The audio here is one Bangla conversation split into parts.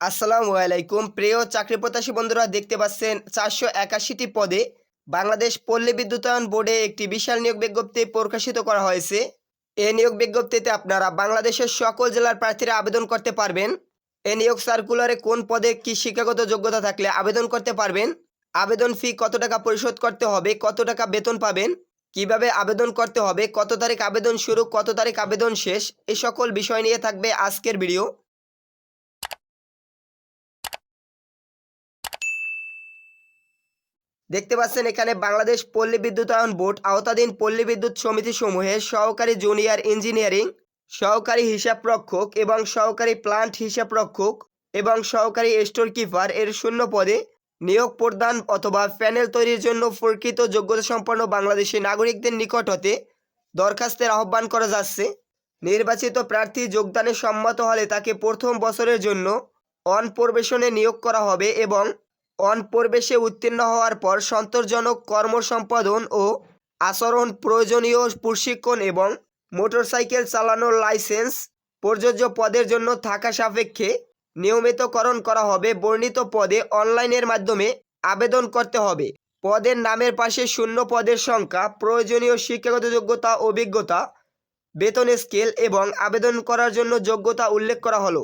আসসালামু আলাইকুম। প্রিয় চাকরি প্রত্যাশী বন্ধুরা, দেখতে পাচ্ছেন চারশো একাশিটি পদে বাংলাদেশ পল্লী বিদ্যুতায়ন বোর্ডে একটি বিশাল নিয়োগ বিজ্ঞপ্তি প্রকাশিত করা হয়েছে। এই নিয়োগ বিজ্ঞপ্তিতে আপনারা বাংলাদেশের সকল জেলার প্রার্থীরা আবেদন করতে পারবেন। এই নিয়োগ সার্কুলারে কোন পদে কি শিক্ষাগত যোগ্যতা থাকলে আবেদন করতে পারবেন। আবেদন ফি কত টাকা পরিশোধ করতে হবে, কত টাকা বেতন পাবেন, কীভাবে আবেদন করতে হবে, কত তারিখ আবেদন শুরু, কত তারিখ আবেদন শেষ এই সকল বিষয় নিয়ে থাকবে আজকের ভিডিও। দেখতে পাচ্ছেন এখানে বাংলাদেশ পল্লী বিদ্যুতায়ন বোর্ড, আওতাধীন পল্লী বিদ্যুৎ সমিতি সমূহে সহকারী জুনিয়র ইঞ্জিনিয়ারিং, সহকারী হিসাবরক্ষক এবং সহকারী প্লান্ট হিসাবরক্ষক এবং সহকারী স্টোর কিপার এর শূন্য পদে নিয়োগ প্রদান অথবা প্যানেল তৈরির জন্য প্রকৃত যোগ্যতা সম্পন্ন বাংলাদেশি নাগরিকদের নিকট হতে দরখাস্তের আহ্বান করা যাচ্ছে। নির্বাচিত প্রার্থী যোগদানে সম্মত হলে তাকে প্রথম বছরের জন্য অন প্রবেশনে নিয়োগ করা হবে এবং অন প্রবেশে উত্তীর্ণ হওয়ার পর সন্তোষজনক কর্ম সম্পাদন ও আচরণ প্রয়োজনীয় প্রশিক্ষণ এবং মোটরসাইকেল চালানোর লাইসেন্স প্রযোজ্য পদের জন্য থাকা সাপেক্ষে নিয়মিতকরণ করা হবে। বর্ণিত পদে অনলাইনের মাধ্যমে আবেদন করতে হবে। পদের নামের পাশে শূন্য পদের সংখ্যা, প্রয়োজনীয় শিক্ষাগত যোগ্যতা, অভিজ্ঞতা, বেতন স্কেল এবং আবেদন করার জন্য যোগ্যতা উল্লেখ করা হলো।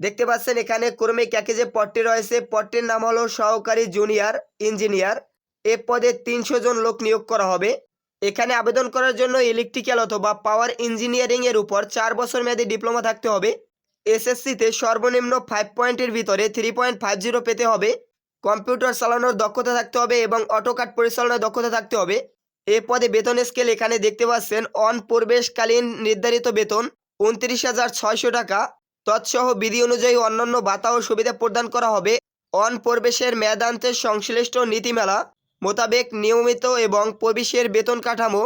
দেখতে পাচ্ছেন এখানে ক্রমিক একই যে পদটি রয়েছে, পদটির নাম হলো সহকারী জুনিয়র ইঞ্জিনিয়ার এ পদে তিনশো জন লোক নিয়োগ করা হবে। এখানে আবেদন করার জন্য ইলেকট্রিক্যাল অথবা পাওয়ার ইঞ্জিনিয়ারিং এর উপর চার বছর মেয়াদী ডিপ্লোমা থাকতে হবে। এসএসসিতে সর্বনিম্ন ফাইভ পয়েন্টের ভিতরে থ্রি পয়েন্ট ফাইভ জিরো পেতে হবে। কম্পিউটার চালানোর দক্ষতা থাকতে হবে এবং অটোকাট পরিচালনার দক্ষতা থাকতে হবে। এ পদে বেতন স্কেল এখানে দেখতে পাচ্ছেন। অন প্রবেশকালীন নির্ধারিত বেতন উনত্রিশ হাজার ছয়শো টাকা। তৎসহ বিধি অনুযায়ী অন্যান্য ভাতা ও সুবিধা প্রদান করা হবে। অন প্রবেশের মেয়াদান্তের সংশ্লিষ্ট নীতিমালা মোতাবেক নিয়মিত এবং প্রবেশের বেতন কাঠামো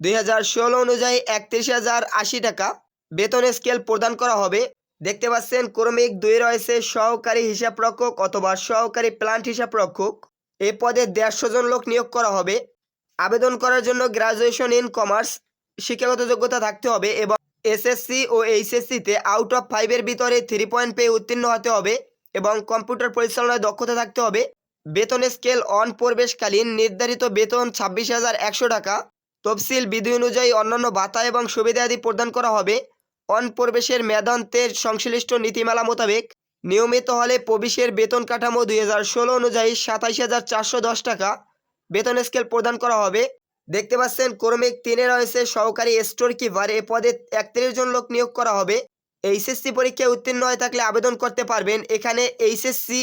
দুই হাজার ষোলো অনুযায়ী একত্রিশ হাজার আশি টাকা বেতন স্কেল প্রদান করা হবে। দেখতে পাচ্ছেন, ক্রমিক দুই রয়েছে সহকারী হিসাবরক্ষক অথবা সহকারী প্লান্ট হিসাবরক্ষক এ পদে দেড়শো জন লোক নিয়োগ করা হবে। আবেদন করার জন্য গ্রাজুয়েশন ইন কমার্স শিক্ষাগত যোগ্যতা থাকতে হবে এবং এসএসসি ও এইচএসসিতে আউট অফ ফাইভের ভিতরে থ্রি পয়েন্ট পেয়ে উত্তীর্ণ হতে হবে এবং কম্পিউটার পরিচালনায় দক্ষতা থাকতে হবে। বেতন স্কেল অন প্রবেশকালীন নির্ধারিত বেতন ছাব্বিশ হাজার একশো টাকা। তফসিল বিধি অনুযায়ী অন্যান্য ভাতা এবং সুবিধাদি প্রদান করা হবে। অন প্রবেশের মেয়াদান্তের সংশ্লিষ্ট নীতিমালা মোতাবেক নিয়মিত হলে প্রবেশের বেতন কাঠামো দুই হাজার ষোলো অনুযায়ী সাতাইশ হাজার চারশো দশ টাকা। বেতন স্কেল প্রদান করা হবে। দেখতে পাচ্ছেন, ক্রমিক তিনে রয়েছে সহকারী স্টোর কিপার এ পদে একত্রিশ জন লোক নিয়োগ করা হবে। এইচএসসি পরীক্ষায় উত্তীর্ণ হয়ে থাকলে আবেদন করতে পারবেন। এখানে এইচএসসি,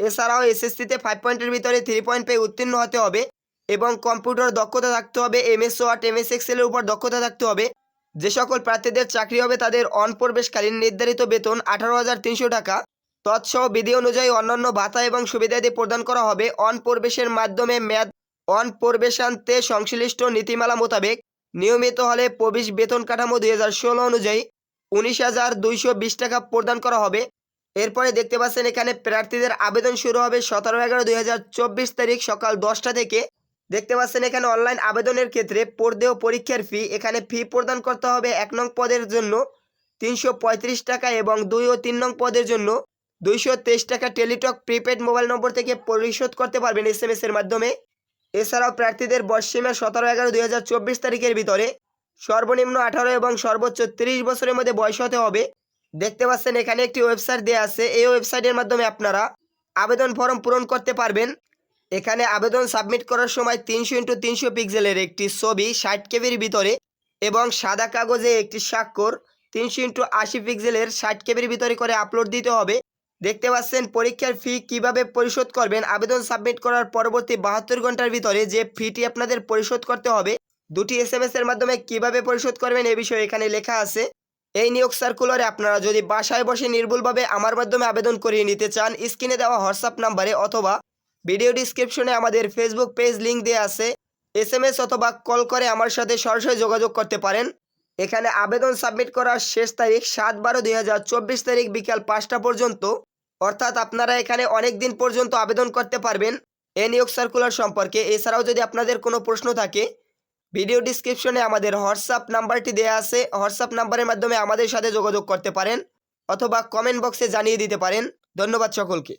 এছাড়াও এসএসসিতে ফাইভ পয়েন্টের ভিতরে থ্রি পয়েন্ট পেয়ে উত্তীর্ণ হতে হবে এবং কম্পিউটার দক্ষতা থাকতে হবে এমএস ওয়ার্ড এমএস এক্সেলের উপর দক্ষতা থাকতে হবে। যে সকল প্রার্থীদের চাকরি হবে তাদের অনপ্রবেশকালীন নির্ধারিত বেতন আঠারো হাজার তিনশো টাকা। তৎসহ বিধি অনুযায়ী অন্যান্য ভাতা এবং সুবিধাদি প্রদান করা হবে। অন প্রবেশের মাধ্যমে মেয়াদ অন প্রবেশান্তে সংশ্লিষ্ট নীতিমালা মোতাবেক নিয়মিত হলে প্রবেশ বেতন কাঠামো দুই হাজার ষোলো অনুযায়ী উনিশ হাজার দুইশো বিশ টাকা প্রদান করা হবে। এরপরে দেখতে পাচ্ছেন এখানে প্রার্থীদের আবেদন শুরু হবে সতেরো এগারো দুই তারিখ সকাল দশটা থেকে। দেখতে পাচ্ছেন এখানে অনলাইন আবেদনের ক্ষেত্রে পর্দেও পরীক্ষার ফি, এখানে ফি প্রদান করতে হবে এক নং পদের জন্য তিনশো পঁয়ত্রিশ টাকা এবং দুই ও তিন নং পদের জন্য দুইশো তেইশ টাকা টেলিটক প্রিপেড মোবাইল নম্বর থেকে পরিশোধ করতে পারবেন এস এর মাধ্যমে। এছাড়াও প্রার্থীদের বয়সীমা সতেরো এগারো দুই হাজার চব্বিশ তারিখের ভিতরে সর্বনিম্ন আঠারো এবং সর্বোচ্চ তিরিশ বছরের মধ্যে বয়স হতে হবে। দেখতে পাচ্ছেন, এখানে একটি ওয়েবসাইট দেওয়া আছে। এই ওয়েবসাইটের মাধ্যমে আপনারা আবেদন ফর্ম পূরণ করতে পারবেন। এখানে আবেদন সাবমিট করার সময় তিনশো ইন্টু তিনশো পিক্সেলের একটি ছবি ষাট কেবির ভিতরে এবং সাদা কাগজে একটি স্বাক্ষর। তিনশো ইন্টু আশি পিক্সেলের ষাট কেবির ভিতরে করে আপলোড দিতে হবে। দেখতে পাচ্ছেন, পরীক্ষার ফি কীভাবে পরিশোধ করবেন? আবেদন সাবমিট করার পরবর্তী বাহাত্তর ঘণ্টার ভিতরে যে ফিটি আপনাদের পরিশোধ করতে হবে, দুটি এস এম এর মাধ্যমে কীভাবে পরিশোধ করবেন এ বিষয়ে এখানে লেখা আছে। এই নিয়োগ সার্কুলারে আপনারা যদি বাসায় বসে নির্ভুলভাবে আমার মাধ্যমে আবেদন করিয়ে নিতে চান স্ক্রিনে দেওয়া হোয়াটসঅ্যাপ নাম্বারে অথবা ভিডিও ডিসক্রিপশনে আমাদের ফেসবুক পেজ লিঙ্ক দেওয়া আছে। এস এম এস অথবা কল করে আমার সাথে সরাসরি যোগাযোগ করতে পারেন। এখানে আবেদন সাবমিট করার শেষ তারিখ সাত বারো দুই তারিখ বিকাল পাঁচটা পর্যন্ত। অর্থাৎ আপনারা এখানে অনেক দিন পর্যন্ত আবেদন করতে পারবেন এ নিয়োগ সার্কুলার সম্পর্কে। এছাড়াও যদি আপনাদের কোনো প্রশ্ন থাকে ভিডিও ডিসক্রিপশনে আমাদের হোয়াটসঅ্যাপ নাম্বারটি দেওয়া আছে। হোয়াটসঅ্যাপ নাম্বারের মাধ্যমে আমাদের সাথে যোগাযোগ করতে পারেন অথবা কমেন্ট বক্সে জানিয়ে দিতে পারেন। ধন্যবাদ সকলকে।